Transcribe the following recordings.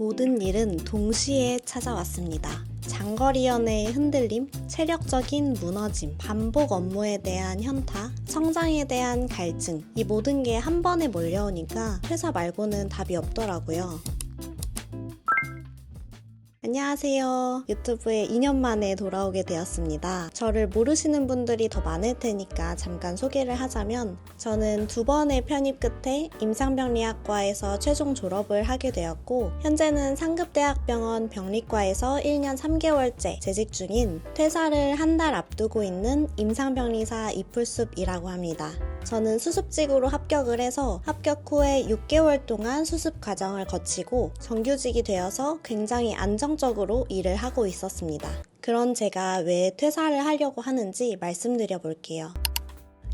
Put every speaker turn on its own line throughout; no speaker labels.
모든 일은 동시에 찾아왔습니다. 장거리 연애의 흔들림, 체력적인 무너짐, 반복 업무에 대한 현타, 성장에 대한 갈증, 이 모든 게 한 번에 몰려오니까 회사 말고는 답이 없더라고요. 안녕하세요. 유튜브에 2년 만에 돌아오게 되었습니다. 저를 모르시는 분들이 더 많을 테니까 잠깐 소개를 하자면 저는 두 번의 편입 끝에 임상병리학과에서 최종 졸업을 하게 되었고 현재는 상급대학병원 병리과에서 1년 3개월째 재직 중인 퇴사를 한 달 앞두고 있는 임상병리사 이풀숲이라고 합니다. 저는 수습직으로 합격을 해서 합격 후에 6개월 동안 수습 과정을 거치고 정규직이 되어서 굉장히 안정적으로 일을 하고 있었습니다. 그런 제가 왜 퇴사를 하려고 하는지 말씀드려 볼게요.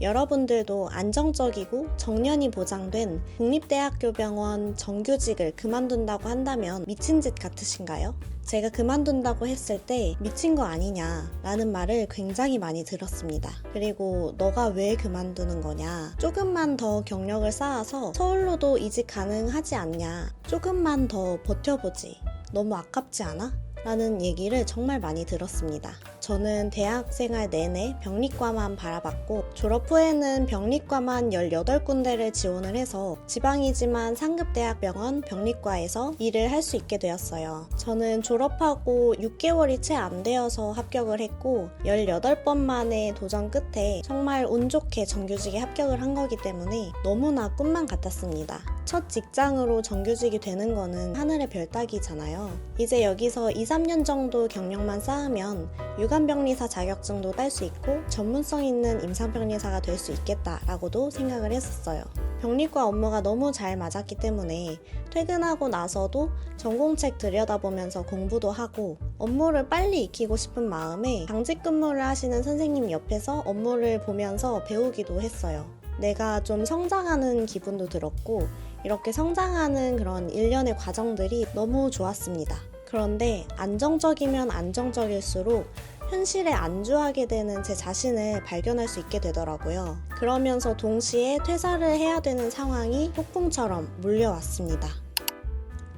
여러분들도 안정적이고 정년이 보장된 국립대학교 병원 정규직을 그만둔다고 한다면 미친 짓 같으신가요? 제가 그만둔다고 했을 때 미친 거 아니냐 라는 말을 굉장히 많이 들었습니다. 그리고 너가 왜 그만두는 거냐? 조금만 더 경력을 쌓아서 서울로도 이직 가능하지 않냐? 조금만 더 버텨보지. 너무 아깝지 않아? 라는 얘기를 정말 많이 들었습니다. 저는 대학 생활 내내 병리과만 바라봤고 졸업 후에는 병리과만 18군데를 지원을 해서 지방이지만 상급 대학병원 병리과에서 일을 할 수 있게 되었어요. 저는 졸업하고 6개월이 채 안 되어서 합격을 했고 18번 만에 도전 끝에 정말 운 좋게 정규직에 합격을 한 거기 때문에 너무나 꿈만 같았습니다. 첫 직장으로 정규직이 되는 거는 하늘의 별 따기잖아요. 이제 여기서 2, 3년 정도 경력만 쌓으면 유관병리사 자격증도 딸 수 있고 전문성 있는 임상병리사가 될 수 있겠다라고도 생각을 했었어요. 병리과 업무가 너무 잘 맞았기 때문에 퇴근하고 나서도 전공책 들여다보면서 공부도 하고 업무를 빨리 익히고 싶은 마음에 당직 근무를 하시는 선생님 옆에서 업무를 보면서 배우기도 했어요. 내가 좀 성장하는 기분도 들었고 이렇게 성장하는 그런 일련의 과정들이 너무 좋았습니다. 그런데 안정적이면 안정적일수록 현실에 안주하게 되는 제 자신을 발견할 수 있게 되더라고요. 그러면서 동시에 퇴사를 해야 되는 상황이 폭풍처럼 물려왔습니다.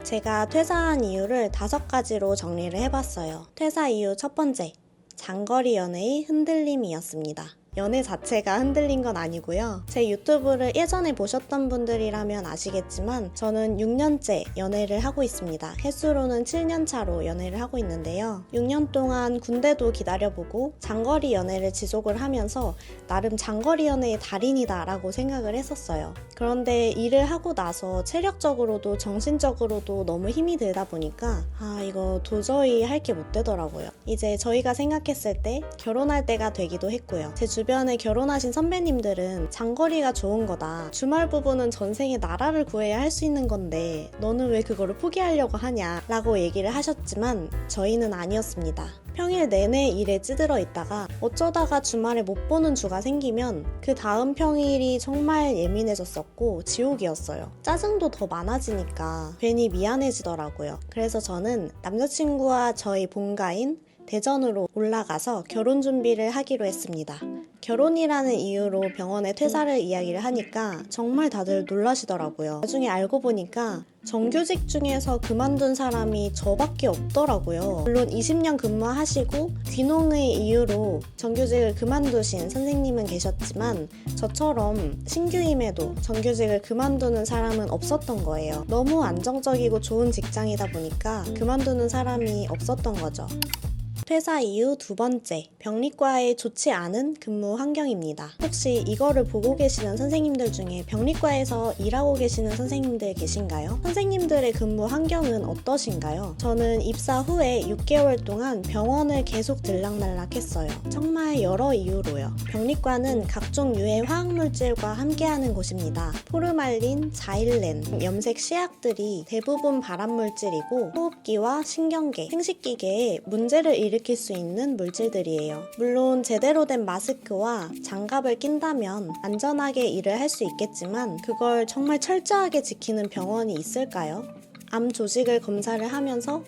제가 퇴사한 이유를 다섯 가지로 정리를 해봤어요. 퇴사 이유 첫 번째, 장거리 연애의 흔들림이었습니다. 연애 자체가 흔들린 건 아니고요. 제 유튜브를 예전에 보셨던 분들이라면 아시겠지만 저는 6년째 연애를 하고 있습니다. 횟수로는 7년 차로 연애를 하고 있는데요. 6년 동안 군대도 기다려보고 장거리 연애를 지속을 하면서 나름 장거리 연애의 달인이다라고 생각을 했었어요. 그런데 일을 하고 나서 체력적으로도 정신적으로도 너무 힘이 들다 보니까 아 이거 도저히 할 게 못 되더라고요. 이제 저희가 생각했을 때 결혼할 때가 되기도 했고요. 제 주변 에 결혼하신 선배님들은 장거리가 좋은 거다. 주말 부부는 전생에 나라를 구해야 할 수 있는 건데 너는 왜 그거를 포기하려고 하냐 라고 얘기를 하셨지만 저희는 아니었습니다. 평일 내내 일에 찌들어 있다가 어쩌다가 주말에 못 보는 주가 생기면 그 다음 평일이 정말 예민해졌었고 지옥이었어요. 짜증도 더 많아지니까 괜히 미안해지더라고요. 그래서 저는 남자친구와 저희 본가인 대전으로 올라가서 결혼 준비를 하기로 했습니다. 결혼이라는 이유로 병원에 퇴사를 이야기를 하니까 정말 다들 놀라시더라고요. 나중에 알고 보니까 정규직 중에서 그만둔 사람이 저밖에 없더라고요. 물론 20년 근무하시고 귀농의 이유로 정규직을 그만두신 선생님은 계셨지만 저처럼 신규임에도 정규직을 그만두는 사람은 없었던 거예요. 너무 안정적이고 좋은 직장이다 보니까 그만두는 사람이 없었던 거죠. 퇴사 이후 두 번째, 병리과의 좋지 않은 근무 환경입니다. 혹시 이거를 보고 계시는 선생님들 중에 병리과에서 일하고 계시는 선생님들 계신가요? 선생님들의 근무 환경은 어떠신가요? 저는 입사 후에 6개월 동안 병원을 계속 들락날락 했어요. 정말 여러 이유로요. 병리과는 각종 유해 화학물질과 함께하는 곳입니다. 포르말린, 자일렌, 염색 시약들이 대부분 발암물질이고 호흡기와 신경계, 생식기계에 문제를 일으 킬 수 있는 물질들이에요. 물론 제대로 된 마스크와 장갑을 낀다면 안전하게 일을 할 수 있겠지만 그걸 정말 철저하게 지키는 병원이 있을까요? 암 조직을 검사를 하면서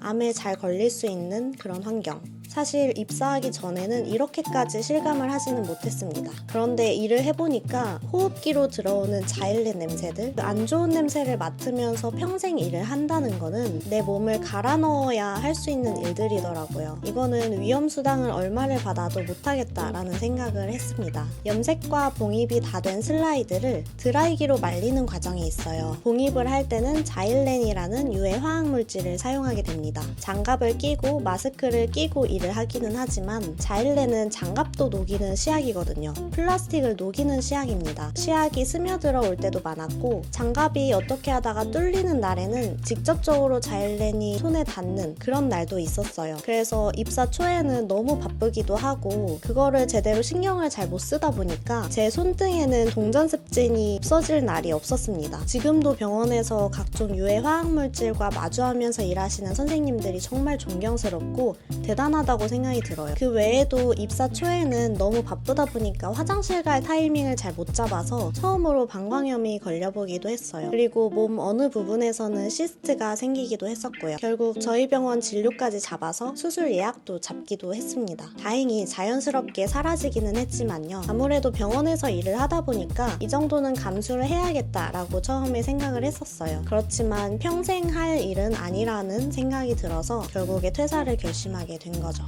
암에 잘 걸릴 수 있는 그런 환경. 사실 입사하기 전에는 이렇게까지 실감을 하지는 못했습니다. 그런데 일을 해보니까 호흡기로 들어오는 자일렌 냄새들, 안 좋은 냄새를 맡으면서 평생 일을 한다는 거는 내 몸을 갈아 넣어야 할 수 있는 일들이더라고요. 이거는 위험 수당을 얼마를 받아도 못하겠다라는 생각을 했습니다. 염색과 봉입이 다 된 슬라이드를 드라이기로 말리는 과정이 있어요. 봉입을 할 때는 자일렌이라는 유해 화학 물질을 사용하게 됩니다. 장갑을 끼고 마스크를 끼고 일을 하기는 하지만 자일렌은 장갑도 녹이는 시약이거든요. 플라스틱을 녹이는 시약입니다. 시약이 스며들어 올 때도 많았고 장갑이 어떻게 하다가 뚫리는 날에는 직접적으로 자일렌이 손에 닿는 그런 날도 있었어요. 그래서 입사 초에는 너무 바쁘기도 하고 그거를 제대로 신경을 잘 못 쓰다 보니까 제 손등에는 동전습진이 없어질 날이 없었습니다. 지금도 병원에서 각종 유해 화학물질과 마주하면서 일하시는 선생님들이 정말 존경스럽고 대단하다 고 생각이 들어요. 그 외에도 입사 초에는 너무 바쁘다 보니까 화장실 갈 타이밍을 잘 못 잡아서 처음으로 방광염이 걸려보기도 했어요. 그리고 몸 어느 부분에서는 시스트가 생기기도 했었고요. 결국 저희 병원 진료까지 잡아서 수술 예약도 잡기도 했습니다. 다행히 자연스럽게 사라지기는 했지만요. 아무래도 병원에서 일을 하다 보니까 이 정도는 감수를 해야겠다라고 처음에 생각을 했었어요. 그렇지만 평생 할 일은 아니라는 생각이 들어서 결국에 퇴사를 결심하게 된 거죠.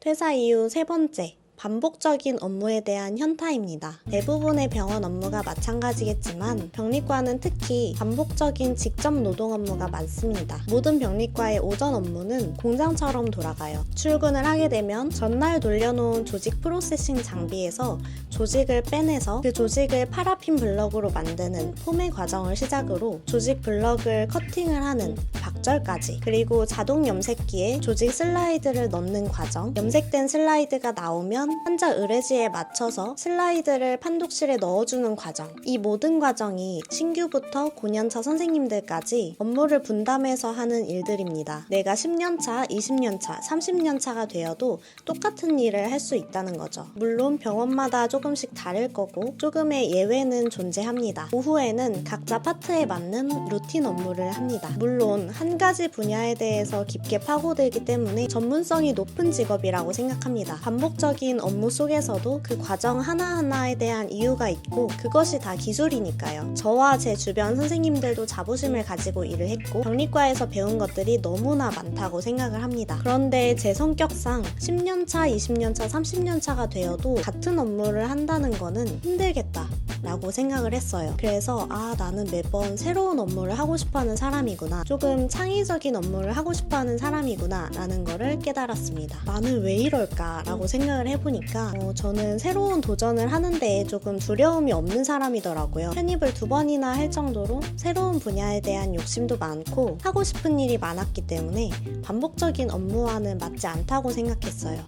퇴사 이후 세 번째, 반복적인 업무에 대한 현타입니다. 대부분의 병원 업무가 마찬가지겠지만 병리과는 특히 반복적인 직접 노동 업무가 많습니다. 모든 병리과의 오전 업무는 공장처럼 돌아가요. 출근을 하게 되면 전날 돌려놓은 조직 프로세싱 장비에서 조직을 빼내서 그 조직을 파라핀 블럭으로 만드는 포매 과정을 시작으로 조직 블럭을 커팅을 하는 박 절까지 그리고 자동 염색기에 조직 슬라이드를 넣는 과정 염색된 슬라이드가 나오면 환자 의뢰지에 맞춰서 슬라이드를 판독실에 넣어주는 과정 이 모든 과정이 신규부터 고년차 선생님들까지 업무를 분담해서 하는 일들입니다. 내가 10년차, 20년차, 30년차가 되어도 똑같은 일을 할 수 있다는 거죠. 물론 병원마다 조금씩 다를 거고 조금의 예외는 존재합니다. 오후에는 각자 파트에 맞는 루틴 업무를 합니다. 물론 한 가지 분야에 대해서 깊게 파고들기 때문에 전문성이 높은 직업이라고 생각합니다. 반복적인 업무 속에서도 그 과정 하나하나에 대한 이유가 있고 그것이 다 기술이니까요. 저와 제 주변 선생님들도 자부심을 가지고 일을 했고 병리과에서 배운 것들이 너무나 많다고 생각을 합니다. 그런데 제 성격상 10년차, 20년차, 30년차가 되어도 같은 업무를 한다는 거는 힘들겠다. 라고 생각을 했어요. 그래서 아 나는 매번 새로운 업무를 하고 싶어 하는 사람이구나. 조금 창의적인 업무를 하고 싶어 하는 사람이구나 라는 거를 깨달았습니다. 나는 왜 이럴까? 라고 생각을 해보니까 어, 저는 새로운 도전을 하는데 조금 두려움이 없는 사람이더라고요. 편입을 두 번이나 할 정도로 새로운 분야에 대한 욕심도 많고 하고 싶은 일이 많았기 때문에 반복적인 업무와는 맞지 않다고 생각했어요.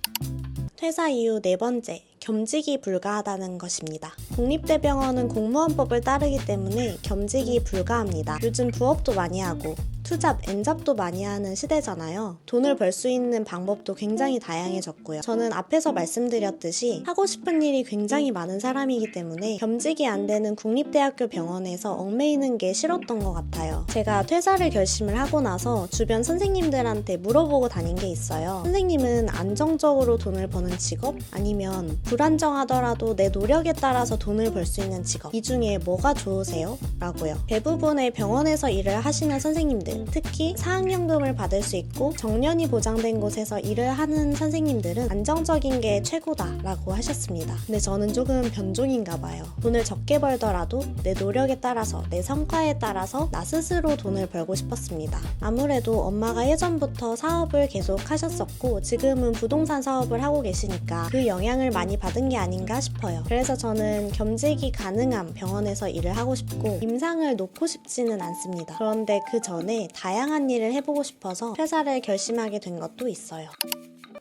퇴사 이후 네 번째, 겸직이 불가하다는 것입니다. 국립대병원은 공무원법을 따르기 때문에 겸직이 불가합니다. 요즘 부업도 많이 하고 투잡, 엔잡도 많이 하는 시대잖아요. 돈을 벌 수 있는 방법도 굉장히 다양해졌고요. 저는 앞에서 말씀드렸듯이 하고 싶은 일이 굉장히 많은 사람이기 때문에 겸직이 안 되는 국립대학교 병원에서 얽매이는 게 싫었던 것 같아요. 제가 퇴사를 결심을 하고 나서 주변 선생님들한테 물어보고 다닌 게 있어요. 선생님은 안정적으로 돈을 버는 직업? 아니면 불안정하더라도 내 노력에 따라서 돈을 벌 수 있는 직업? 이 중에 뭐가 좋으세요? 라고요. 대부분의 병원에서 일을 하시는 선생님들, 특히 사학연금을 받을 수 있고 정년이 보장된 곳에서 일을 하는 선생님들은 안정적인 게 최고다라고 하셨습니다. 근데 저는 조금 변종인가 봐요. 돈을 적게 벌더라도 내 노력에 따라서 내 성과에 따라서 나 스스로 돈을 벌고 싶었습니다. 아무래도 엄마가 예전부터 사업을 계속 하셨었고 지금은 부동산 사업을 하고 계시니까 그 영향을 많이 받은 게 아닌가 싶어요. 그래서 저는 겸직이 가능한 병원에서 일을 하고 싶고 임상을 놓고 싶지는 않습니다. 그런데 그 전에 다양한 일을 해보고 싶어서 퇴사를 결심하게 된 것도 있어요.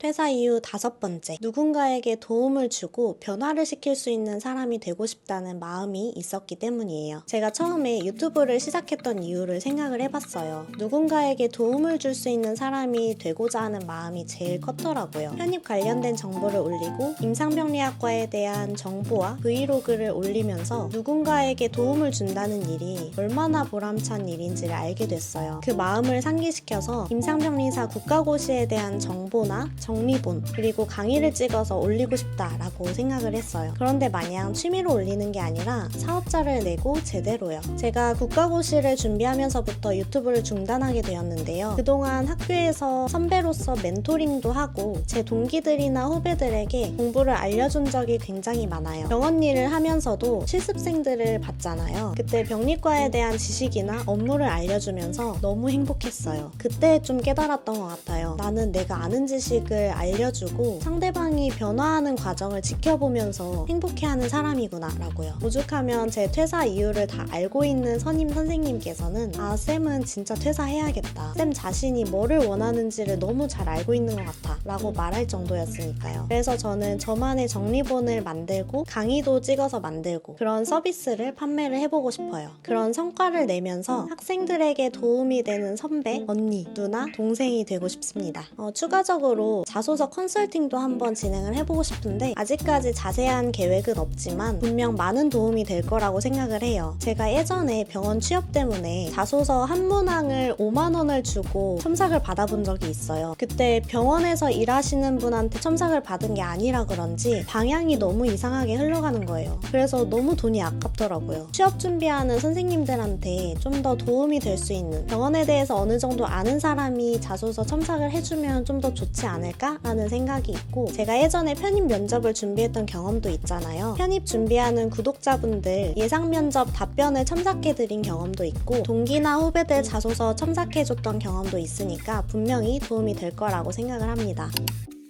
퇴사 이후 다섯 번째, 누군가에게 도움을 주고 변화를 시킬 수 있는 사람이 되고 싶다는 마음이 있었기 때문이에요. 제가 처음에 유튜브를 시작했던 이유를 생각을 해봤어요. 누군가에게 도움을 줄 수 있는 사람이 되고자 하는 마음이 제일 컸더라고요. 편입 관련된 정보를 올리고 임상병리학과에 대한 정보와 브이로그를 올리면서 누군가에게 도움을 준다는 일이 얼마나 보람찬 일인지를 알게 됐어요. 그 마음을 상기시켜서 임상병리사 국가고시에 대한 정보나 정 정리본 그리고 강의를 찍어서 올리고 싶다라고 생각을 했어요. 그런데 마냥 취미로 올리는 게 아니라 사업자를 내고 제대로요. 제가 국가고시를 준비하면서부터 유튜브를 중단하게 되었는데요. 그동안 학교에서 선배로서 멘토링도 하고 제 동기들이나 후배들에게 공부를 알려준 적이 굉장히 많아요. 병원 일을 하면서도 실습생들을 봤잖아요. 그때 병리과에 대한 지식이나 업무를 알려주면서 너무 행복했어요. 그때 좀 깨달았던 것 같아요. 나는 내가 아는 지식을 알려주고 상대방이 변화하는 과정을 지켜보면서 행복해하는 사람이구나 라고요. 오죽하면 제 퇴사 이유를 다 알고 있는 선임 선생님께서는 아 쌤은 진짜 퇴사해야겠다. 쌤 자신이 뭐를 원하는지를 너무 잘 알고 있는 것 같아 라고 말할 정도였으니까요. 그래서 저는 저만의 정리본을 만들고 강의도 찍어서 만들고 그런 서비스를 판매를 해보고 싶어요. 그런 성과를 내면서 학생들에게 도움이 되는 선배, 언니, 누나, 동생이 되고 싶습니다. 어, 추가적으로 자소서 컨설팅도 한번 진행을 해보고 싶은데 아직까지 자세한 계획은 없지만 분명 많은 도움이 될 거라고 생각을 해요. 제가 예전에 병원 취업 때문에 자소서 한 문항을 5만 원을 주고 첨삭을 받아본 적이 있어요. 그때 병원에서 일하시는 분한테 첨삭을 받은 게 아니라 그런지 방향이 너무 이상하게 흘러가는 거예요. 그래서 너무 돈이 아깝더라고요. 취업 준비하는 선생님들한테 좀 더 도움이 될 수 있는 병원에 대해서 어느 정도 아는 사람이 자소서 첨삭을 해주면 좀 더 좋지 않을까 라는 생각이 있고 제가 예전에 편입 면접을 준비했던 경험도 있잖아요. 편입 준비하는 구독자분들 예상 면접 답변을 첨삭해드린 경험도 있고 동기나 후배들 자소서 첨삭해줬던 경험도 있으니까 분명히 도움이 될 거라고 생각을 합니다.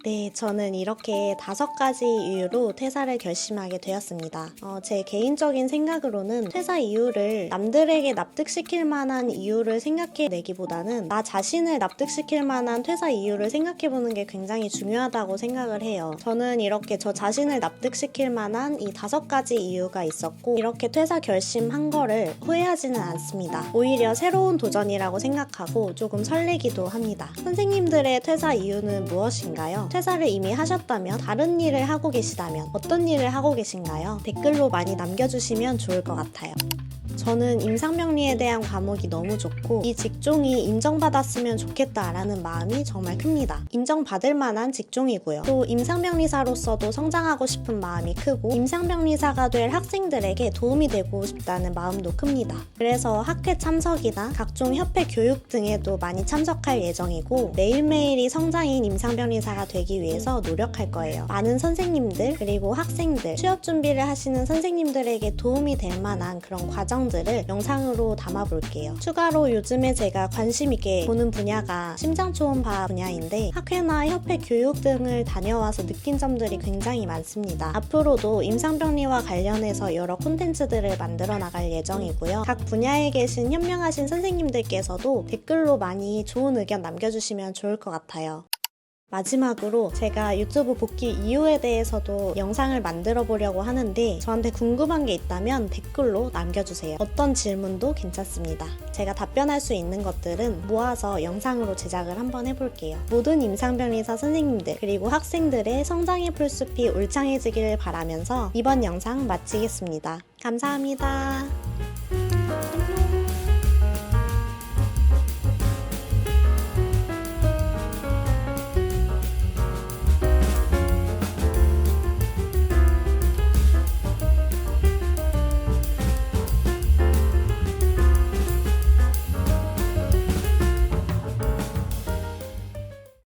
네, 저는 이렇게 다섯 가지 이유로 퇴사를 결심하게 되었습니다. 어, 제 개인적인 생각으로는 퇴사 이유를 남들에게 납득시킬 만한 이유를 생각해 내기보다는 나 자신을 납득시킬 만한 퇴사 이유를 생각해 보는 게 굉장히 중요하다고 생각을 해요. 저는 이렇게 저 자신을 납득시킬 만한 이 다섯 가지 이유가 있었고 이렇게 퇴사 결심한 거를 후회하지는 않습니다. 오히려 새로운 도전이라고 생각하고 조금 설레기도 합니다. 선생님들의 퇴사 이유는 무엇인가요? 퇴사를 이미 하셨다면 다른 일을 하고 계시다면 어떤 일을 하고 계신가요? 댓글로 많이 남겨주시면 좋을 것 같아요. 저는 임상병리에 대한 과목이 너무 좋고 이 직종이 인정받았으면 좋겠다라는 마음이 정말 큽니다. 인정받을 만한 직종이고요. 또 임상병리사로서도 성장하고 싶은 마음이 크고 임상병리사가 될 학생들에게 도움이 되고 싶다는 마음도 큽니다. 그래서 학회 참석이나 각종 협회 교육 등에도 많이 참석할 예정이고 매일매일이 성장인 임상병리사가 되기 위해서 노력할 거예요. 많은 선생님들 그리고 학생들 취업 준비를 하시는 선생님들에게 도움이 될 만한 그런 과정들을 영상으로 담아볼게요. 추가로 요즘에 제가 관심 있게 보는 분야가 심장초음파 분야인데 학회나 협회 교육 등을 다녀와서 느낀 점들이 굉장히 많습니다. 앞으로도 임상병리와 관련해서 여러 콘텐츠들을 만들어 나갈 예정이고요. 각 분야에 계신 현명하신 선생님들께서도 댓글로 많이 좋은 의견 남겨주시면 좋을 것 같아요. 마지막으로 제가 유튜브 복귀 이유에 대해서도 영상을 만들어 보려고 하는데 저한테 궁금한 게 있다면 댓글로 남겨주세요. 어떤 질문도 괜찮습니다. 제가 답변할 수 있는 것들은 모아서 영상으로 제작을 한번 해볼게요. 모든 임상병리사 선생님들 그리고 학생들의 성장의 풀숲이 울창해지기를 바라면서 이번 영상 마치겠습니다. 감사합니다.